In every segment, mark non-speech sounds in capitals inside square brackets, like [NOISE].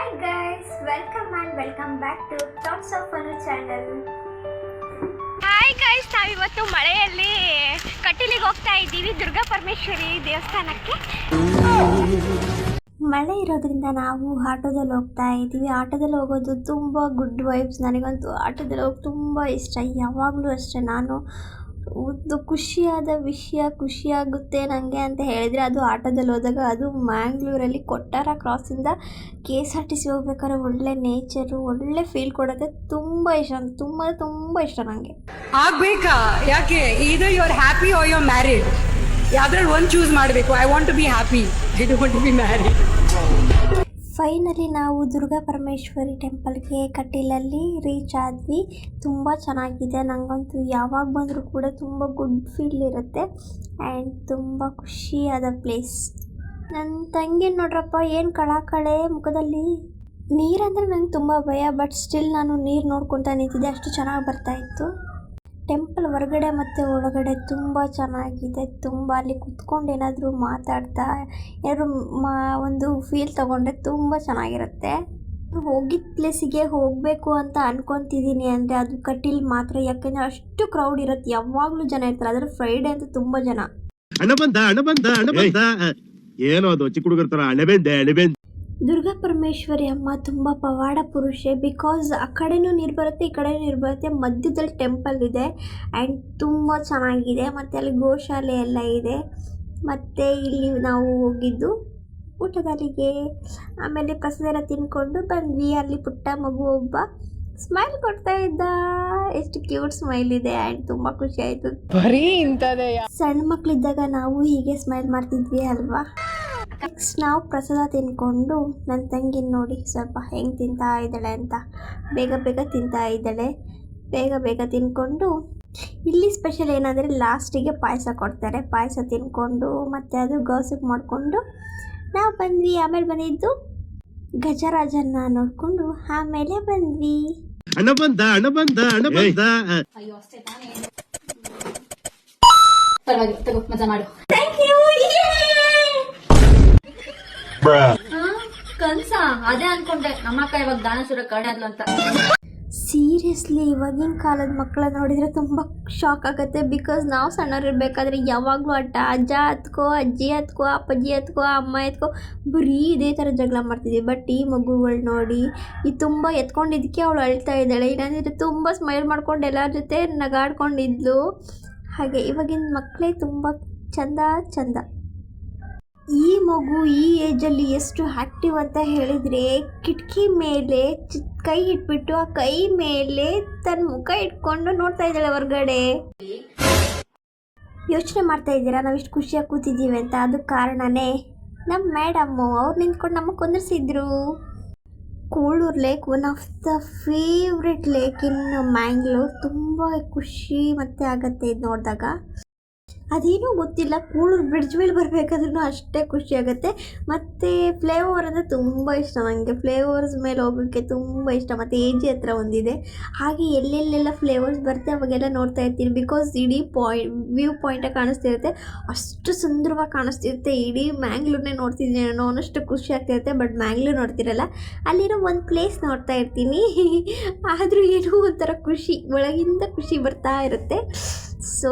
Hi guys welcome and welcome back to Thoughts of Anu channel hi guys ನಾವಿವತ್ತು ಮಳೆಯಲ್ಲಿ ಕಟೀಲಿಗೆ ಹೋಗ್ತಾ ಇದ್ದೀವಿ ದುರ್ಗಾ ಪರಮೇಶ್ವರಿ ದೇವಸ್ಥಾನಕ್ಕೆ. ಮಳೆ ಇರೋದ್ರಿಂದ ನಾವು ಆಟೋದಲ್ಲಿ ಹೋಗ್ತಾ ಇದ್ದೀವಿ. ಆಟೋದಲ್ಲಿ ಹೋಗೋದು ತುಂಬ ಗುಡ್ ವೈಬ್ಸ್ ನನಗಂತೂ ಆಟೋದಲ್ಲಿ ಹೋಗಿ ತುಂಬ ಇಷ್ಟ. ಯಾವಾಗಲೂ ಅಷ್ಟೇ ನಾನು ಒಂದು ಖುಷಿಯಾದ ವಿಷಯ ಖುಷಿಯಾಗುತ್ತೆ ನನಗೆ ಅಂತ ಹೇಳಿದರೆ ಅದು ಆಟೋದಲ್ಲಿ ಹೋದಾಗ ಅದು ಮ್ಯಾಂಗ್ಳೂರಲ್ಲಿ ಕೊಟ್ಟಾರ ಕ್ರಾಸಿಂದ K S R T C ಹೋಗ್ಬೇಕಾದ್ರೆ ಒಳ್ಳೆ ನೇಚರು, ಒಳ್ಳೆ ಫೀಲ್ ಕೊಡುತ್ತೆ ತುಂಬ ಇಷ್ಟ ತುಂಬ ತುಂಬ ಇಷ್ಟ ನನಗೆ ಆಗಬೇಕಾ? ಯಾಕೆ? ಇದು your happy or your married ಯಾವ್ದ್ರಲ್ಲಿ ಒಂದು ಚೂಸ್ ಮಾಡಬೇಕು. I want to be happy I don't be married finally ನಾವು ದುರ್ಗಾ ಪರಮೇಶ್ವರಿ ಟೆಂಪಲ್ಗೆ ಕಟೀಲಲ್ಲಿ ರೀಚ್ ಆದ್ವಿ. ತುಂಬ ಚೆನ್ನಾಗಿದೆ. ನನಗಂತೂ ಯಾವಾಗ ಬಂದರೂ ಕೂಡ ತುಂಬ ಗುಡ್ ಫೀಲ್ ಇರುತ್ತೆ. ಆ್ಯಂಡ್ ತುಂಬ ಖುಷಿಯಾದ ಪ್ಲೇಸ್. ನನ್ನ ತಂಗಿ ನೋಡ್ರಪ್ಪ, ಏನು ಕಳಾಕಳೆ ಮುಖದಲ್ಲಿ? ನೀರಂದರೆ ನಂಗೆ ತುಂಬ ಭಯ, ಬಟ್ ಸ್ಟಿಲ್ ನಾನು ನೀರು ನೋಡ್ಕೊತಾ ನಿಂತಿದ್ದೆ. ಅಷ್ಟು ಚೆನ್ನಾಗಿ ಬರ್ತಾ ಇತ್ತು. ಟೆಂಪಲ್ ಹೊರಗಡೆ ಮತ್ತೆ ಒಳಗಡೆ ತುಂಬಾ ಚೆನ್ನಾಗಿದೆ. ತುಂಬಾ ಅಲ್ಲಿ ಕುತ್ಕೊಂಡು ಏನಾದರೂ ಮಾತಾಡ್ತಾ ಏನಾದ್ರು ಮಾ ಒಂದು ಫೀಲ್ ತಗೊಂಡ್ರೆ ತುಂಬಾ ಚೆನ್ನಾಗಿರುತ್ತೆ. ಹೋಗಿದ್ದ ಪ್ಲೇಸಿಗೆ ಹೋಗಬೇಕು ಅಂತ ಅನ್ಕೊತಿದ್ದೀನಿ ಅಂದರೆ ಅದು ಕಟೀಲ್ ಮಾತ್ರ. ಯಾಕೆಂದರೆ ಅಷ್ಟು ಕ್ರೌಡ್ ಇರುತ್ತೆ. ಯಾವಾಗಲೂ ಜನ ಇರ್ತಾರೆ. ಅದರ ಫ್ರೈಡೇ ಅಂತ ತುಂಬ ಜನ. ಹಣ ಬಂದ ಹಣ ಬಂದ ಹಣ ಬಂದ. ಏನೋ ಅದು ಚಿಕ್ಕ ಹುಡುಗರ ತರ ಅಣಬೆಂದೆ ಅಣಬೆಂದೆ ದುರ್ಗಾ ಪರಮೇಶ್ವರಿ ಅಮ್ಮ ತುಂಬ ಪವಾಡ ಪುರುಷೆ. ಬಿಕಾಸ್ ಆ ಕಡೆನೂ ನೀರು ಬರುತ್ತೆ ಈ ಕಡೆನೂ ನೀರು ಬರುತ್ತೆ ಮಧ್ಯದಲ್ಲಿ ಟೆಂಪಲ್ ಇದೆ ಆ್ಯಂಡ್ ತುಂಬ ಚೆನ್ನಾಗಿದೆ. ಮತ್ತು ಅಲ್ಲಿ ಗೋಶಾಲೆ ಎಲ್ಲ ಇದೆ. ಮತ್ತು ಇಲ್ಲಿ ನಾವು ಹೋಗಿದ್ದು ಊಟದಲ್ಲಿಗೆ. ಆಮೇಲೆ ಪ್ರಸಾದ ಎಲ್ಲ ತಿನ್ಕೊಂಡು ಬಂದ್ವಿ. ಅಲ್ಲಿ ಪುಟ್ಟ ಮಗು ಒಬ್ಬ ಸ್ಮೈಲ್ ಕೊಡ್ತಾ ಇದ್ದ. ಎಷ್ಟು ಕ್ಯೂಟ್ ಸ್ಮೈಲ್ ಇದೆ ಆ್ಯಂಡ್ ತುಂಬ ಖುಷಿ ಆಯಿತು. ಬರೀ ಇಂಥದ್ದೇ ಸಣ್ಣ ಮಕ್ಕಳಿದ್ದಾಗ ನಾವು ಹೀಗೆ ಸ್ಮೈಲ್ ಮಾಡ್ತಿದ್ವಿ ಅಲ್ವಾ? ನೆಕ್ಸ್ಟ್ ನಾವು ಪ್ರಸಾದ ತಿನ್ಕೊಂಡು ನನ್ನ ತಂಗಿನ ನೋಡಿ ಸ್ವಲ್ಪ ಹೆಂಗೆ ತಿಂತಾ ಇದ್ದಾಳೆ ಅಂತ. ಬೇಗ ಬೇಗ ತಿಂತಾ ಇದ್ದಾಳೆ. ಬೇಗ ಬೇಗ ತಿನ್ಕೊಂಡು ಇಲ್ಲಿ ಸ್ಪೆಷಲ್ ಏನಂದರೆ ಲಾಸ್ಟಿಗೆ ಪಾಯಸ ಕೊಡ್ತಾರೆ. ಪಾಯಸ ತಿನ್ಕೊಂಡು ಮತ್ತು ಅದು ಗಾಸಿಪ್ ಮಾಡಿಕೊಂಡು ನಾವು ಬಂದ್ವಿ. ಆಮೇಲೆ ಬಂದಿದ್ದು ಗಜರಾಜನ್ನ ನೋಡಿಕೊಂಡು ಆಮೇಲೆ ಬಂದ್ವಿ. ಹಣ ಬಂದ ಹಣ ಬಂದ ಹಣ ಬಂದ. ಪರವಾಗಿಲ್ಲ ತಗೋ ಮಜಾ ಮಾಡು. ಕನ್ಸ ಅದೇ ಅನ್ಕೊಂಡೆ ನಮ್ಮಕ್ಕ ಇವಾಗ ದಾನ ಸುರ ಅಂತ ಸೀರಿಯಸ್ಲಿ ಇವಾಗಿನ ಕಾಲದ ಮಕ್ಕಳ ನೋಡಿದರೆ ತುಂಬ ಶಾಕ್ ಆಗುತ್ತೆ. ಬಿಕಾಸ್ ನಾವು ಸಣ್ಣವ್ರಿರ್ಬೇಕಾದ್ರೆ ಯಾವಾಗಲೂ ಅಟ್ಟ ಅಜ್ಜ ಹತ್ಕೋ, ಅಜ್ಜಿ ಹತ್ಕೋ, ಅಪ್ಪಾಜಿ ಹತ್ಕೋ, ಅಮ್ಮ ಎತ್ಕೋ ಬರೀ ಇದೇ ಥರ ಜಗಳ ಮಾಡ್ತಿದ್ವಿ. ಬಟ್ ಈ ಮಗುಗಳು ನೋಡಿ, ಈ ತುಂಬ ಎತ್ಕೊಂಡಿದ್ದಕ್ಕೆ ಅವಳು ಅಳ್ತಾ ಇದ್ದಾಳೆ. ಇಲ್ಲಾಂದರೆ ತುಂಬ ಸ್ಮೈಲ್ ಮಾಡ್ಕೊಂಡು ಎಲ್ಲರ ಜೊತೆ ನಗಾಡ್ಕೊಂಡಿದ್ಲು. ಹಾಗೆ ಇವಾಗಿನ ಮಕ್ಕಳೇ ತುಂಬ ಚಂದ ಚಂದ. ಈ ಮಗು ಈ ಏಜಲ್ಲಿ ಎಷ್ಟು ಆ್ಯಕ್ಟಿವ್ ಅಂತ ಹೇಳಿದರೆ ಕಿಟಕಿ ಮೇಲೆ ಚಿ ಕೈ ಇಟ್ಬಿಟ್ಟು ಆ ಕೈ ಮೇಲೆ ತನ್ನ ಮುಖ ಇಟ್ಕೊಂಡು ನೋಡ್ತಾ ಇದ್ದಾಳೆ ಹೊರಗಡೆ. ಯೋಚನೆ ಮಾಡ್ತಾ ಇದ್ದೀರಾ? ನಾವು ಖುಷಿಯಾಗಿ ಕೂತಿದ್ದೀವಿ ಅಂತ. ಅದಕ್ಕೆ ಕಾರಣನೇ ನಮ್ಮ ಮೇಡಮ್ಮು ಅವ್ರು ನಿಂತ್ಕೊಂಡು ನಮಗೆ ಕುಂದಿರ್ಸಿದ್ರು. Kuloor lake one of the favourite lake in Mangalore ತುಂಬ ಖುಷಿ ಮತ್ತೆ ಆಗತ್ತೆ ಇದು ನೋಡಿದಾಗ. ಅದೇನೋ ಗೊತ್ತಿಲ್ಲ, ಕೂಳೂರು ಬ್ರಿಡ್ಜ್ ಮೇಲೆ ಬರಬೇಕಾದ್ರೂ ಅಷ್ಟೇ ಖುಷಿಯಾಗುತ್ತೆ ಮತ್ತು ಫ್ಲೇಓವರ್ ಅಂದರೆ ತುಂಬ ಇಷ್ಟ ನನಗೆ ಫ್ಲೇಓವರ್ಸ್ ಮೇಲೆ ಹೋಗೋಕ್ಕೆ ತುಂಬ ಇಷ್ಟ. ಮತ್ತು ಎ ಜಿ ಹತ್ರ ಒಂದಿದೆ. ಹಾಗೆ ಎಲ್ಲೆಲ್ಲೆಲ್ಲ ಫ್ಲೇವರ್ಸ್ ಬರುತ್ತೆ ಅವಾಗೆಲ್ಲ ನೋಡ್ತಾ ಇರ್ತೀನಿ. ಬಿಕಾಸ್ ಇಡೀ ಪಾಯಿಂಟ್ ವ್ಯೂ ಪಾಯಿಂಟಾಗಿ ಕಾಣಿಸ್ತಿರುತ್ತೆ. ಅಷ್ಟು ಸುಂದರವಾಗಿ ಕಾಣಿಸ್ತಿರುತ್ತೆ. ಇಡೀ ಮ್ಯಾಂಗ್ಳೂರ್ನೇ ನೋಡ್ತಿದ್ದೀನಿ ನಾನು. ಅನ್ನಷ್ಟು ಖುಷಿ ಆಗ್ತಿರುತ್ತೆ. ಬಟ್ ಮ್ಯಾಂಗ್ಳೂರ್ ನೋಡ್ತಿರಲ್ಲ. ಅಲ್ಲಿರೋ ಒಂದು ಪ್ಲೇಸ್ ನೋಡ್ತಾ ಇರ್ತೀನಿ. [LAUGHS] ಆದರೂ ಏನೋ ಒಂಥರ ಖುಷಿ, ಒಳಗಿಂದ ಖುಷಿ ಬರ್ತಾ ಇರುತ್ತೆ. ಸೊ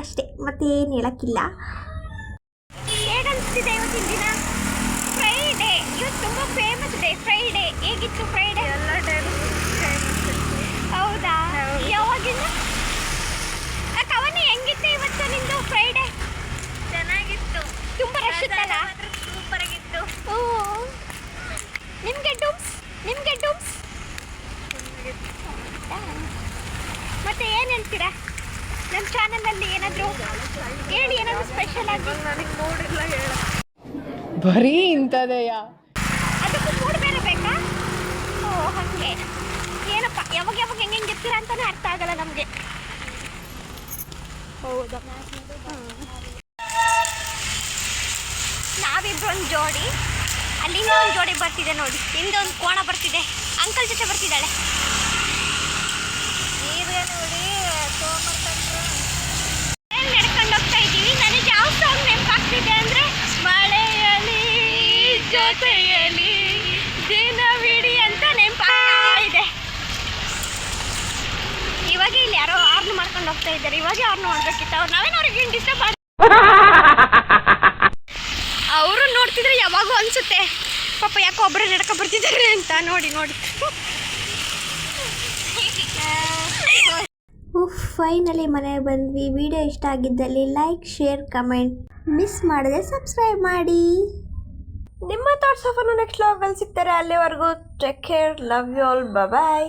ಅಷ್ಟೇ. ಮತ್ತೇನು ಹೇಳೋಕ್ಕಿಲ್ಲ. ಹೇಗನ್ಸ್ತಿದೆ ಇವತ್ತಿನ ದಿನ? ಫ್ರೈಡೇ ಇವತ್ತು ತುಂಬ ಫೇಮಸ್ ಡೇ ಫ್ರೈಡೇ ಹೇಗಿತ್ತು ಫ್ರೈಡೇ ಎಲ್ಲ ಹೌದಾ? ಯಾವಾಗಿಂದ? ಕವನಿ ಹೆಂಗಿತ್ತು ಇವತ್ತು ನಿಂದು ಫ್ರೈಡೇ ಚೆನ್ನಾಗಿತ್ತು. ತುಂಬ ರಶ್ ಇತ್ತಲ್ಲ? ಸೂಪರ್ ಆಗಿತ್ತು. ನಿಮಗೆ ಡೂಮ್ಸ್ ನಿಮಗೆ ಡೂಮ್ಸ್ ಮತ್ತೆ ಏನು ಹೇಳ್ತೀರಾ? ನಮ್ಮ ಚಾನಲಲ್ಲಿ ಏನಾದರೂ ಹೇಳಿ ಏನಾದರೂ ಸ್ಪೆಷಲ್ ಆಗಿ? ನನಗೆ ಮೂಡಿಲ್ಲ ಹೇಳ. ಬರೀ ಇಂಥದೆಯಾ? ಅದಕ್ಕೂ ಮೂಡ್ ಬೇರೆ ಬೇಕಾ? ಓ ಹಾಗೆ. ಏನಪ್ಪ ಯಾವಾಗ ಯಾವಾಗ ಹೆಂಗೆ ಹೆಂಗೆ ಇರ್ತೀರ ಅಂತಾನೆ ಅರ್ಥ ಆಗಲ್ಲ ನಮಗೆ. ಹೌದಾ. ನಾವಿಬ್ರು ಒಂದು ಜೋಡಿ. ಅಲ್ಲಿಂದ ಒಂದು ಜೋಡಿ ಬರ್ತಿದೆ ನೋಡಿ. ಹಿಂದೆ ಒಂದು ಕೋಣ ಬರ್ತಿದೆ. ಅಂಕಲ್ ಜೊತೆ ಬರ್ತಿದ್ದಾಳೆ. ನೀವೇ ನೋಡಿ ನಡ್ಕೊಂಡು ಇದ್ದಾರೆ. ಇವಾಗ ಅವ್ರು ನೋಡ್ಬೇಕಿತ್ತು ಅವ್ರು ನಾವೇನು ಅವ್ರಿಗೆ ಡಿಸ್ಟರ್ಬ್ ಮಾಡಿ ಅವರು ನೋಡ್ತಿದ್ರೆ ಯಾವಾಗೂ ಅನ್ಸುತ್ತೆ ಪಾಪ ಯಾಕೋ ಒಬ್ಬರೇ ನಡ್ಕೊ ಬರ್ತಿದ್ದಾರೆ ಅಂತ. ನೋಡಿ ನೋಡಿ. [LAUGHS] ಉಫ್ ಫೈನಲಿ ಮನೆಗೆ ಬಂದ್ವಿ. ವಿಡಿಯೋ ಇಷ್ಟ ಆಗಿದ್ದಲ್ಲಿ ಲೈಕ್ ಶೇರ್ ಕಮೆಂಟ್ ಮಿಸ್ ಮಾಡದೆ ಸಬ್ಸ್ಕ್ರೈಬ್ ಮಾಡಿ. ನಿಮ್ಮ ಥಾಟ್ಸ್ ಆಫ್ ನೆಕ್ಸ್ಟ್ ಲಾಗಲ್ಲಿ ಸಿಗ್ತಾರೆ. ಅಲ್ಲಿವರೆಗೂ take care love you all bye